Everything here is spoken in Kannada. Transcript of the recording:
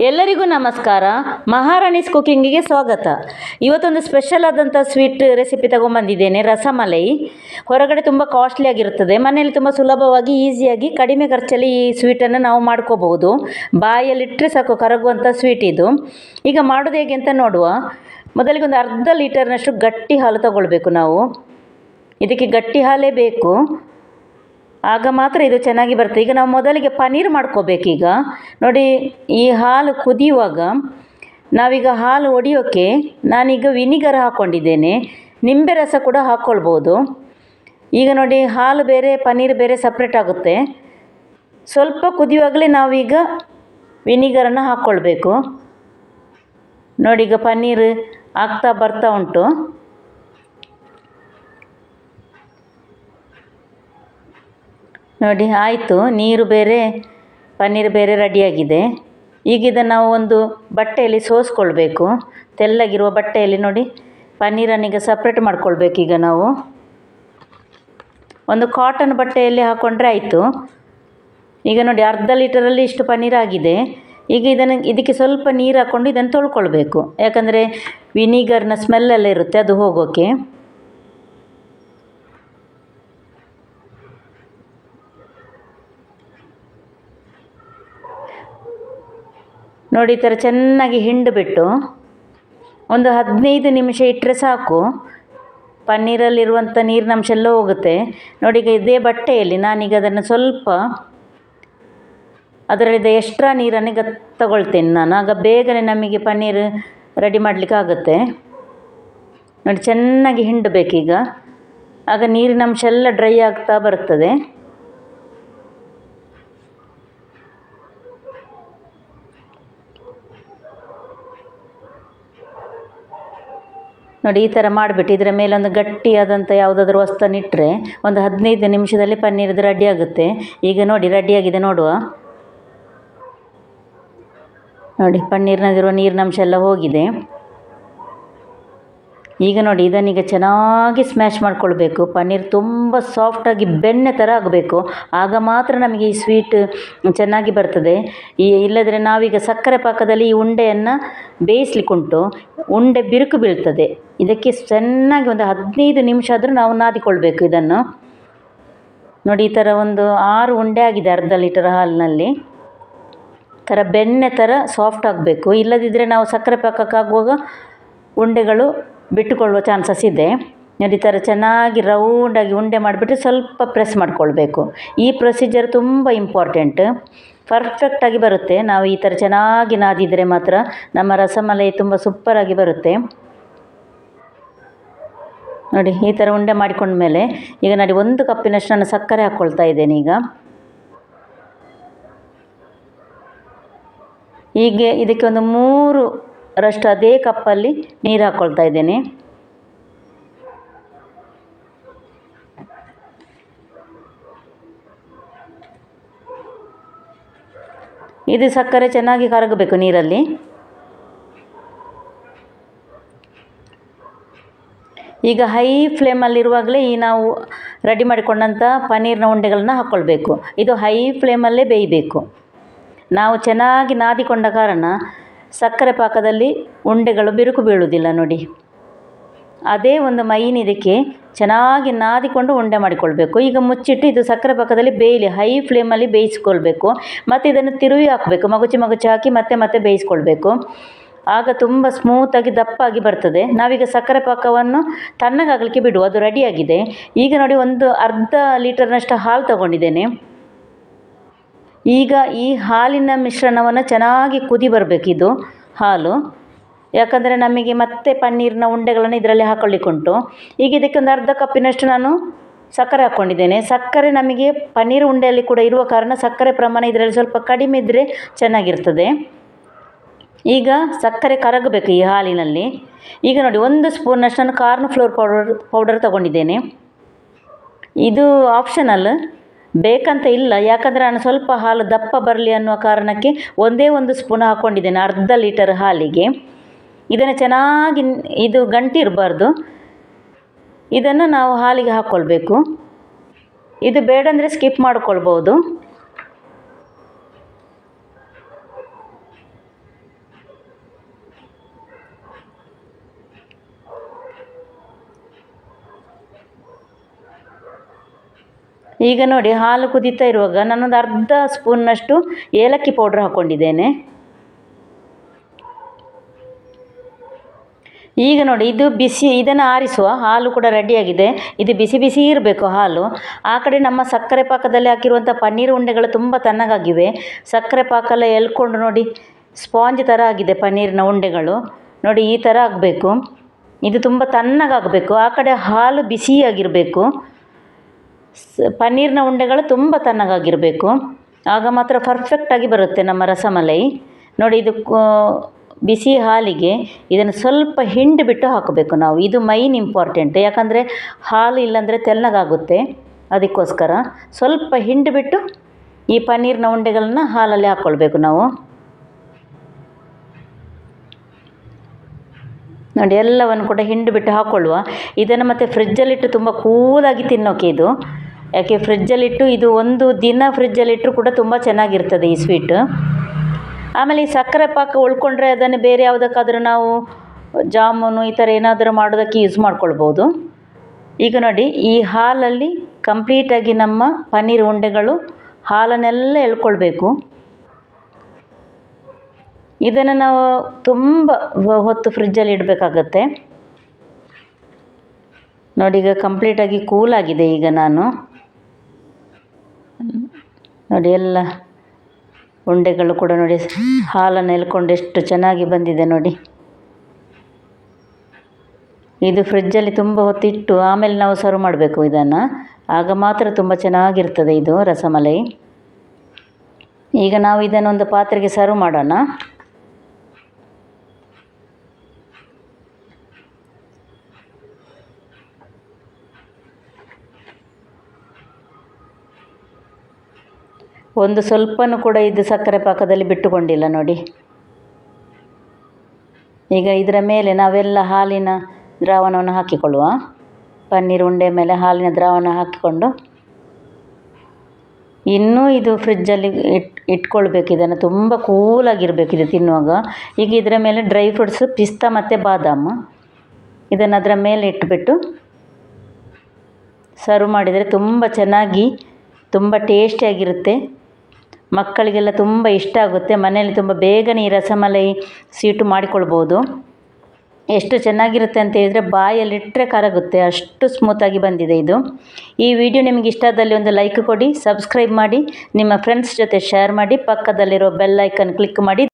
ಎಲ್ಲರಿಗೂ ನಮಸ್ಕಾರ. ಮಹಾರಾಣಿಸ್ ಕುಕ್ಕಿಂಗಿಗೆ ಸ್ವಾಗತ. ಇವತ್ತೊಂದು ಸ್ಪೆಷಲ್ ಆದಂಥ ಸ್ವೀಟ್ ರೆಸಿಪಿ ತಗೊಂಬಂದಿದ್ದೇನೆ ರಸಮಲೈ. ಹೊರಗಡೆ ತುಂಬ ಕಾಸ್ಟ್ಲಿ ಆಗಿರುತ್ತದೆ. ಮನೆಯಲ್ಲಿ ತುಂಬ ಸುಲಭವಾಗಿ ಈಸಿಯಾಗಿ ಕಡಿಮೆ ಖರ್ಚಲ್ಲಿ ಈ ಸ್ವೀಟನ್ನು ನಾವು ಮಾಡ್ಕೋಬಹುದು. ಬಾಯಲ್ಲಿಟ್ಟರೆ ಸಾಕು ಕರಗುವಂಥ ಸ್ವೀಟ್ ಇದು. ಈಗ ಮಾಡೋದು ಹೇಗೆ ಅಂತ ನೋಡುವ. ಮೊದಲಿಗೆ ಒಂದು ಅರ್ಧ ಲೀಟರ್ನಷ್ಟು ಗಟ್ಟಿ ಹಾಲು ತಗೊಳ್ಬೇಕು ನಾವು. ಇದಕ್ಕೆ ಗಟ್ಟಿ ಹಾಲೇ ಬೇಕು. ಆಗ ಮಾತ್ರ ಇದು ಚೆನ್ನಾಗಿ ಬರ್ತದೆ ಈಗ ನಾವು ಮೊದಲಿಗೆ ಪನ್ನೀರ್ ಮಾಡ್ಕೋಬೇಕೀಗ. ನೋಡಿ, ಈ ಹಾಲು ಕುದಿಯುವಾಗ ನಾವೀಗ ಹಾಲು ಒಡೆಯೋಕ್ಕೆ ನಾನೀಗ ವಿನಿಗರ್ ಹಾಕ್ಕೊಂಡಿದ್ದೇನೆ ನಿಂಬೆ ರಸ ಕೂಡ ಹಾಕ್ಕೊಳ್ಬೋದು ಈಗ ನೋಡಿ, ಹಾಲು ಬೇರೆ ಪನ್ನೀರ್ ಬೇರೆ ಸಪ್ರೇಟ್ ಆಗುತ್ತೆ. ಸ್ವಲ್ಪ ಕುದಿಯುವಾಗಲೇ ನಾವೀಗ ವಿನಿಗರನ್ನು ಹಾಕ್ಕೊಳ್ಬೇಕು ನೋಡಿ, ಈಗ ಪನ್ನೀರ್ ಆಗ್ತಾ ಬರ್ತಾ ಉಂಟು. ನೋಡಿ, ಆಯಿತು, ನೀರು ಬೇರೆ, ಪನ್ನೀರ್ ಬೇರೆ ರೆಡಿಯಾಗಿದೆ. ಈಗ ಇದನ್ನು ನಾವು ಒಂದು ಬಟ್ಟೆಯಲ್ಲಿ ಸೋಸ್ಕೊಳ್ಬೇಕು. ತೆಳ್ಳಗಿರುವ ಬಟ್ಟೆಯಲ್ಲಿ ನೋಡಿ ಪನ್ನೀರನ್ನು ಈಗ ಸಪ್ರೇಟ್ ಮಾಡ್ಕೊಳ್ಬೇಕು ಈಗ ನಾವು. ಒಂದು ಕಾಟನ್ ಬಟ್ಟೆಯಲ್ಲಿ ಹಾಕ್ಕೊಂಡ್ರೆ ಆಯಿತು. ಈಗ ನೋಡಿ, ಅರ್ಧ ಲೀಟರಲ್ಲಿ ಇಷ್ಟು ಪನ್ನೀರ್ ಆಗಿದೆ. ಈಗ ಇದನ್ನು, ಇದಕ್ಕೆ ಸ್ವಲ್ಪ ನೀರು ಹಾಕ್ಕೊಂಡು ಇದನ್ನು ತೊಳ್ಕೊಳ್ಬೇಕು. ಯಾಕಂದರೆ ವಿನಿಗರ್ನ ಸ್ಮೆಲ್ಲೆಲ್ಲ ಇರುತ್ತೆ, ಅದು ಹೋಗೋಕ್ಕೆ ನೋಡಿ, ಈ ಥರ ಚೆನ್ನಾಗಿ ಹಿಂಡಿಬಿಟ್ಟು ಒಂದು ಹದಿನೈದು ನಿಮಿಷ ಇಟ್ಟರೆ ಸಾಕು. ಪನ್ನೀರಲ್ಲಿರುವಂಥ ನೀರಿನಂಶ ಎಲ್ಲ ಹೋಗುತ್ತೆ. ನೋಡಿ, ಈಗ ಇದೇ ಬಟ್ಟೆಯಲ್ಲಿ ನಾನೀಗ ಅದನ್ನು ಸ್ವಲ್ಪ ಅದರಲ್ಲಿದ್ದ ಎಕ್ಸ್ಟ್ರಾ ನೀರನ್ನು ಈಗ ತಗೊಳ್ತೇನೆ ನಾನು. ಆಗ ಬೇಗನೆ ನಮಗೆ ಪನ್ನೀರ್ ರೆಡಿ ಮಾಡಲಿಕ್ಕಾಗುತ್ತೆ ನೋಡಿ, ಚೆನ್ನಾಗಿ ಹಿಂಡಬೇಕೀಗ. ಆಗ ನೀರಿನಂಶ ಎಲ್ಲ ಡ್ರೈ ಆಗ್ತಾ ಬರ್ತದೆ. ನೋಡಿ, ಈ ಥರ ಮಾಡಿಬಿಟ್ಟು ಇದರ ಮೇಲೆ ಒಂದು ಗಟ್ಟಿಯಾದಂಥ ಯಾವುದಾದ್ರೂ ವಸ್ತುವನ್ನು ಇಟ್ಟರೆ ಒಂದು ಹದಿನೈದು ನಿಮಿಷದಲ್ಲಿ ಪನ್ನೀರ್ದು ರೆಡಿ ಆಗುತ್ತೆ. ಈಗ ನೋಡಿ ರೆಡಿಯಾಗಿದೆ ನೋಡುವ. ನೋಡಿ, ಪನ್ನೀರ್ನಲ್ಲಿರುವ ನೀರಿನಂಶ ಎಲ್ಲ ಹೋಗಿದೆ. ಈಗ ನೋಡಿ, ಇದನ್ನೀಗ ಚೆನ್ನಾಗಿ ಸ್ಮ್ಯಾಶ್ ಮಾಡ್ಕೊಳ್ಬೇಕು. ಪನ್ನೀರ್ ತುಂಬ ಸಾಫ್ಟಾಗಿ ಬೆಣ್ಣೆ ಥರ ಆಗಬೇಕು. ಆಗ ಮಾತ್ರ ನಮಗೆ ಈ ಸ್ವೀಟ್ ಚೆನ್ನಾಗಿ ಬರ್ತದೆ. ಈ ಇಲ್ಲದ್ರೆ ನಾವೀಗ ಸಕ್ಕರೆ ಪಾಕದಲ್ಲಿ ಈ ಉಂಡೆಯನ್ನು ಬೇಯಿಸ್ಲಿಕ್ಕುಂಟು. ಉಂಡೆ ಬಿರುಕು ಬೀಳ್ತದೆ. ಇದಕ್ಕೆ ಚೆನ್ನಾಗಿ ಒಂದು ಹದಿನೈದು ನಿಮಿಷ ಆದರೂ ನಾವು ನಾದಿಕೊಳ್ಬೇಕು ಇದನ್ನು. ನೋಡಿ, ಈ ಥರ ಒಂದು ಆರು ಉಂಡೆ ಆಗಿದೆ ಅರ್ಧ ಲೀಟರ್ ಹಾಲಿನಲ್ಲಿ. ಥರ ಬೆಣ್ಣೆ ಥರ ಸಾಫ್ಟ್ ಆಗಬೇಕು. ಇಲ್ಲದಿದ್ದರೆ ನಾವು ಸಕ್ಕರೆ ಪಾಕಕ್ಕಾಗುವಾಗ ಉಂಡೆಗಳು ಬಿಟ್ಟುಕೊಳ್ಳುವ ಚಾನ್ಸಸ್ ಇದೆ. ನೋಡಿ ಈ ಥರ ಚೆನ್ನಾಗಿ ರೌಂಡಾಗಿ ಉಂಡೆ ಮಾಡಿಬಿಟ್ಟು ಸ್ವಲ್ಪ ಪ್ರೆಸ್ ಮಾಡಿಕೊಳ್ಬೇಕು. ಈ ಪ್ರೊಸೀಜರ್ ತುಂಬ ಇಂಪಾರ್ಟೆಂಟ್ ಪರ್ಫೆಕ್ಟಾಗಿ ಬರುತ್ತೆ. ನಾವು ಈ ಥರ ಚೆನ್ನಾಗಿ ನಾದಿದರೆ ಮಾತ್ರ ನಮ್ಮ ರಸಮಲೈ ತುಂಬ ಸೂಪರಾಗಿ ಬರುತ್ತೆ. ನೋಡಿ, ಈ ಥರ ಉಂಡೆ ಮಾಡಿಕೊಂಡ್ಮೇಲೆ ಈಗ ನೋಡಿ, ಒಂದು ಕಪ್ಪಿನಷ್ಟು ನಾನು ಸಕ್ಕರೆ ಹಾಕ್ಕೊಳ್ತಾ ಇದ್ದೇನೆ ಈಗ. ಹೀಗೆ ಇದಕ್ಕೆ ಒಂದು ಮೂರು ರಷ್ಟು ಅದೇ ಕಪ್ಪಲ್ಲಿ ನೀರು ಹಾಕ್ಕೊಳ್ತಾ ಇದ್ದೇನೆ. ಇದು ಸಕ್ಕರೆ ಚೆನ್ನಾಗಿ ಕರಗಬೇಕು ನೀರಲ್ಲಿ. ಈಗ ಹೈ ಫ್ಲೇಮಲ್ಲಿರುವಾಗಲೇ ಈ ನಾವು ರೆಡಿ ಮಾಡಿಕೊಂಡಂಥ ಪನ್ನೀರ್ನ ಉಂಡೆಗಳನ್ನ ಹಾಕ್ಕೊಳ್ಬೇಕು ಇದು ಹೈ ಫ್ಲೇಮಲ್ಲೇ ಬೇಯಬೇಕು. ನಾವು ಚೆನ್ನಾಗಿ ನಾದಿಕೊಂಡ ಕಾರಣ ಸಕ್ಕರೆ ಪಾಕದಲ್ಲಿ ಉಂಡೆಗಳು ಬಿರುಕು ಬೀಳುವುದಿಲ್ಲ ನೋಡಿ. ಅದೇ ಒಂದು ಮೈನ್ ಇದಕ್ಕೆ ಚೆನ್ನಾಗಿ ನಾದಿಕೊಂಡು ಉಂಡೆ ಮಾಡಿಕೊಳ್ಬೇಕು. ಈಗ ಮುಚ್ಚಿಟ್ಟು ಇದು ಸಕ್ಕರೆ ಪಾಕದಲ್ಲಿ ಬೇಯಲಿ, ಹೈ ಫ್ಲೇಮಲ್ಲಿ ಬೇಯಿಸ್ಕೊಳ್ಬೇಕು. ಮತ್ತು ಇದನ್ನು ತಿರುವಿ ಹಾಕಬೇಕು. ಮಗುಚಿ ಮಗುಚಿ ಹಾಕಿ ಮತ್ತೆ ಮತ್ತೆ ಬೇಯಿಸ್ಕೊಳ್ಬೇಕು. ಆಗ ತುಂಬ ಸ್ಮೂತಾಗಿ ದಪ್ಪಾಗಿ ಬರ್ತದೆ. ನಾವೀಗ ಸಕ್ಕರೆ ಪಾಕವನ್ನು ತಣ್ಣಗಾಗಲಿಕ್ಕೆ ಬಿಡುವ, ಅದು ರೆಡಿಯಾಗಿದೆ ಈಗ ನೋಡಿ ಒಂದು ಅರ್ಧ ಲೀಟರ್ನಷ್ಟು ಹಾಲು ತಗೊಂಡಿದ್ದೇನೆ. ಈಗ ಈ ಹಾಲಿನ ಮಿಶ್ರಣವನ್ನು ಚೆನ್ನಾಗಿ ಕುದಿ ಬರಬೇಕಿದು ಹಾಲು. ಯಾಕಂದರೆ ನಮಗೆ ಮತ್ತೆ ಪನ್ನೀರಿನ ಉಂಡೆಗಳನ್ನು ಇದರಲ್ಲಿ ಹಾಕೊಳ್ಳಿಕ್ಕುಂಟು. ಈಗ ಇದಕ್ಕೆ ಒಂದು ಅರ್ಧ ಕಪ್ಪಿನಷ್ಟು ನಾನು ಸಕ್ಕರೆ ಹಾಕ್ಕೊಂಡಿದ್ದೇನೆ. ಸಕ್ಕರೆ ನಮಗೆ ಪನ್ನೀರ್ ಉಂಡೆಯಲ್ಲಿ ಕೂಡ ಇರುವ ಕಾರಣ ಸಕ್ಕರೆ ಪ್ರಮಾಣ ಇದರಲ್ಲಿ ಸ್ವಲ್ಪ ಕಡಿಮೆ ಇದ್ದರೆ ಚೆನ್ನಾಗಿರ್ತದೆ. ಈಗ ಸಕ್ಕರೆ ಕರಗಬೇಕು ಈ ಹಾಲಿನಲ್ಲಿ. ಈಗ ನೋಡಿ, ಒಂದು ಸ್ಪೂನಷ್ಟು ನಾನು ಕಾರ್ನ್ ಫ್ಲೋರ್ ಪೌಡರ್ ಪೌಡರ್ ತಗೊಂಡಿದ್ದೇನೆ. ಇದು ಆಪ್ಷನಲ್. ಬೇಕಂತ ಇಲ್ಲ. ಯಾಕಂದರೆ ನಾನು ಸ್ವಲ್ಪ ಹಾಲು ದಪ್ಪ ಬರಲಿ ಅನ್ನುವ ಕಾರಣಕ್ಕೆ ಒಂದೇ ಒಂದು ಸ್ಪೂನ್ ಹಾಕ್ಕೊಂಡಿದ್ದೇನೆ ಅರ್ಧ ಲೀಟರ್ ಹಾಲಿಗೆ. ಇದನ್ನು ಚೆನ್ನಾಗಿ ಇದು ಗಂಟಿ ಇರಬಾರ್ದು. ಇದನ್ನು ನಾವು ಹಾಲಿಗೆ ಹಾಕ್ಕೊಳ್ಬೇಕು ಇದು ಬೇಡಂದರೆ ಸ್ಕಿಪ್ ಮಾಡ್ಕೊಳ್ಬೋದು. ಈಗ ನೋಡಿ ಹಾಲು ಕುದೀತಾ ಇರುವಾಗ ನಾನೊಂದು ಅರ್ಧ ಸ್ಪೂನ್ನಷ್ಟು ಏಲಕ್ಕಿ ಪೌಡ್ರ್ ಹಾಕ್ಕೊಂಡಿದ್ದೇನೆ. ಈಗ ನೋಡಿ ಇದು ಬಿಸಿ ಇದನ್ನು ಆರಿಸುವ ಹಾಲು ಕೂಡ ರೆಡಿಯಾಗಿದೆ ಇದು ಬಿಸಿ ಬಿಸಿ ಇರಬೇಕು ಹಾಲು. ಆ ಕಡೆ ನಮ್ಮ ಸಕ್ಕರೆ ಪಾಕದಲ್ಲಿ ಹಾಕಿರುವಂಥ ಪನ್ನೀರ್ ಉಂಡೆಗಳು ತುಂಬ ತಣ್ಣಗಾಗಿವೆ. ಸಕ್ಕರೆ ಪಾಕ ಎಲ್ಲ ಎಳ್ಕೊಂಡು ನೋಡಿ ಸ್ಪಾಂಜ್ ಥರ ಆಗಿದೆ ಪನ್ನೀರಿನ ಉಂಡೆಗಳು. ನೋಡಿ ಈ ಥರ ಆಗಬೇಕು. ಇದು ತುಂಬ ತಣ್ಣಗಾಗಬೇಕು. ಆ ಕಡೆ ಹಾಲು ಬಿಸಿಯಾಗಿರಬೇಕು. ಸ್, ಪನ್ನೀರಿನ ಉಂಡೆಗಳು ತುಂಬ ತಣ್ಣಗಾಗಿರಬೇಕು. ಆಗ ಮಾತ್ರ ಪರ್ಫೆಕ್ಟಾಗಿ ಬರುತ್ತೆ ನಮ್ಮ ರಸಮಲೈ. ನೋಡಿ ಇದು ಬಿಸಿ ಹಾಲಿಗೆ ಇದನ್ನು ಸ್ವಲ್ಪ ಹಿಂಡಿ ಬಿಟ್ಟು ಹಾಕಬೇಕು ನಾವು. ಇದು ಮೈನ್ ಇಂಪಾರ್ಟೆಂಟ್ ಯಾಕಂದರೆ ಹಾಲು ಇಲ್ಲಾಂದರೆ ತೆಳ್ಳಗಾಗುತ್ತೆ. ಅದಕ್ಕೋಸ್ಕರ ಸ್ವಲ್ಪ ಹಿಂಡಿ ಬಿಟ್ಟು ಈ ಪನ್ನೀರಿನ ಉಂಡೆಗಳನ್ನ ಹಾಲಲ್ಲಿ ಹಾಕ್ಕೊಳ್ಬೇಕು ನಾವು. ನೋಡಿ ಎಲ್ಲವನ್ನು ಕೂಡ ಹಿಂಡಿ ಬಿಟ್ಟು ಹಾಕ್ಕೊಳ್ಳುವ ಇದನ್ನು ಮತ್ತು ಫ್ರಿಜ್ಜಲ್ಲಿಟ್ಟು ತುಂಬ ಕೂಲಾಗಿ ತಿನ್ನೋಕೆ ಇದು. ಯಾಕೆ ಫ್ರಿಜ್ಜಲ್ಲಿಟ್ಟು ಇದು ಒಂದು ದಿನ ಫ್ರಿಜ್ಜಲ್ಲಿಟ್ಟರು ಕೂಡ ತುಂಬ ಚೆನ್ನಾಗಿರ್ತದೆ ಈ ಸ್ವೀಟ್. ಆಮೇಲೆ ಈ ಸಕ್ಕರೆ ಪಾಕ ಉಳ್ಕೊಂಡ್ರೆ ಅದನ್ನು ಬೇರೆ ಯಾವುದಕ್ಕಾದರೂ ನಾವು ಜಾಮೂನು ಈ ಥರ ಏನಾದರೂ ಮಾಡೋದಕ್ಕೆ ಯೂಸ್ ಮಾಡ್ಕೊಳ್ಬೋದು. ಈಗ ನೋಡಿ, ಈ ಹಾಲಲ್ಲಿ ಕಂಪ್ಲೀಟಾಗಿ ನಮ್ಮ ಪನ್ನೀರ್ ಉಂಡೆಗಳು ಹಾಲನ್ನೆಲ್ಲ ಎಳ್ಕೊಳ್ಬೇಕು. ಇದನ್ನು ನಾವು ತುಂಬ ಹೊತ್ತು ಫ್ರಿಜ್ಜಲ್ಲಿ ಇಡಬೇಕಾಗತ್ತೆ. ನೋಡಿ, ಈಗ ಕಂಪ್ಲೀಟಾಗಿ ಕೂಲಾಗಿದೆ ಈಗ ನಾನು. ನೋಡಿ ಎಲ್ಲ ಉಂಡೆಗಳು ಕೂಡ ನೋಡಿ, ಹಾಲನ್ನು ಎಲ್ಕೊಂಡು ಎಷ್ಟು ಚೆನ್ನಾಗಿ ಬಂದಿದೆ ನೋಡಿ. ಇದು ಫ್ರಿಜ್ಜಲ್ಲಿ ತುಂಬ ಹೊತ್ತಿಟ್ಟು ಆಮೇಲೆ ನಾವು ಸರ್ವ್ ಮಾಡಬೇಕು ಇದನ್ನು. ಆಗ ಮಾತ್ರ ತುಂಬ ಚೆನ್ನಾಗಿರ್ತದೆ ಇದು ರಸಮಲೈ. ಈಗ ನಾವು ಇದನ್ನು ಒಂದು ಪಾತ್ರೆಗೆ ಸರ್ವ್ ಮಾಡೋಣ. ಒಂದು ಸ್ವಲ್ಪನೂ ಕೂಡ ಇದು ಸಕ್ಕರೆ ಪಾಕದಲ್ಲಿ ಬಿಟ್ಟುಕೊಂಡಿಲ್ಲ ನೋಡಿ. ಈಗ ಇದರ ಮೇಲೆ ನಾವೆಲ್ಲ ಹಾಲಿನ ದ್ರಾವಣವನ್ನು ಹಾಕಿಕೊಳ್ಳುವ. ಪನ್ನೀರ್ ಉಂಡೆ ಮೇಲೆ ಹಾಲಿನ ದ್ರಾವಣ ಹಾಕಿಕೊಂಡು ಇನ್ನೂ ಇದು ಫ್ರಿಜ್ಜಲ್ಲಿ ಇಟ್, ಇಟ್ಕೊಳ್ಬೇಕು, ಇದನ್ನು ತುಂಬ ಕೂಲಾಗಿರಬೇಕು ಇದು ತಿನ್ನುವಾಗ. ಈಗ ಇದರ ಮೇಲೆ ಡ್ರೈ ಫ್ರೂಟ್ಸ್, ಪಿಸ್ತಾ ಮತ್ತು ಬಾದಾಮ. ಇದನ್ನು ಅದರ ಮೇಲೆ ಇಟ್ಬಿಟ್ಟು ಸರ್ವ್ ಮಾಡಿದರೆ ತುಂಬ ಚೆನ್ನಾಗಿ, ತುಂಬ ಟೇಸ್ಟಿಯಾಗಿರುತ್ತೆ. ಮಕ್ಕಳಿಗೆಲ್ಲ ತುಂಬ ಇಷ್ಟ ಆಗುತ್ತೆ. ಮನೆಯಲ್ಲಿ ತುಂಬ ಬೇಗನೆ ಈ ರಸಮಲೈ ಸ್ವೀಟು ಮಾಡಿಕೊಳ್ಬೋದು. ಎಷ್ಟು ಚೆನ್ನಾಗಿರುತ್ತೆ ಅಂತ ಹೇಳಿದರೆ ಬಾಯಲ್ಲಿಟ್ಟರೆ ಕರಗುತ್ತೆ. ಅಷ್ಟು ಸ್ಮೂತಾಗಿ ಬಂದಿದೆ ಇದು. ಈ ವಿಡಿಯೋ ನಿಮಗೆ ಇಷ್ಟ ಆದಲ್ಲಿ ಒಂದು ಲೈಕ್ ಕೊಡಿ ಸಬ್ಸ್ಕ್ರೈಬ್ ಮಾಡಿ, ನಿಮ್ಮ ಫ್ರೆಂಡ್ಸ್ ಜೊತೆ ಶೇರ್ ಮಾಡಿ, ಪಕ್ಕದಲ್ಲಿರೋ ಬೆಲ್ ಐಕನ್ ಕ್ಲಿಕ್ ಮಾಡಿ.